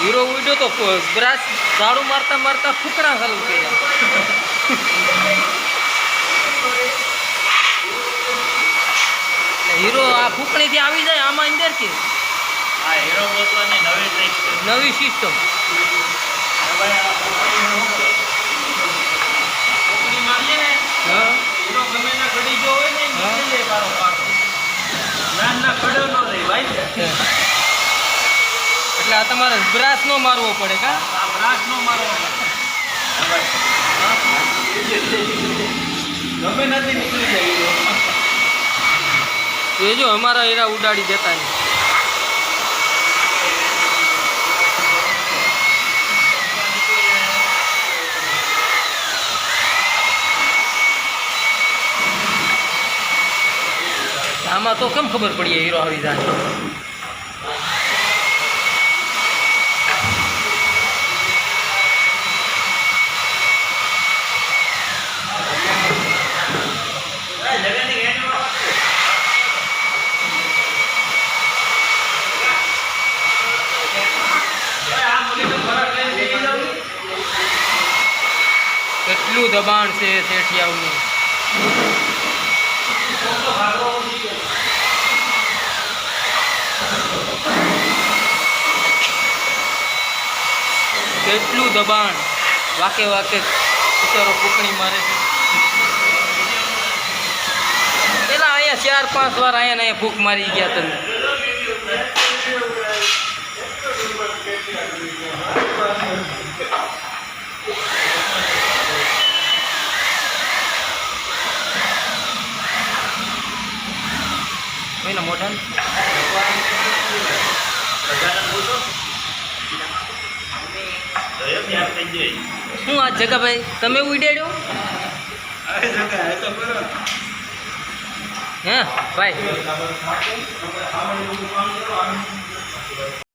Hero ઉડ્યો તો brass ઝાડુ મારતા મારતા ફૂકડા ચાલુ કર્યા. હીરો આ ફૂકણીથી આવી જાય આમાં અંદરથી નવી સિસ્ટમ ને ના હોય ને રહી ભાઈ. એટલે આ તમારે બ્રાસ નો મારવો પડે કા? બ્રાસ નો મારવો ગમે નથી નીકળી જાય એ જો અમારા હીરા ઉડાડી દેતા નહીં. આમાં તો કેમ ખબર પડી હીરો આવી જાય? કેટલું દબાણ છે શેઠિયાઓનું? કેટલું દબાણ? વાકે વાકે બિચારો કૂકણી મારે છે. પેલા અહીંયા ચાર પાંચ વાર અહીંયા અહીંયા ભૂખ મારી ગયા તમે. મોઢા. શું આ જગાભાઈ તમે ઉડાડ્યો? હે ભાઈ?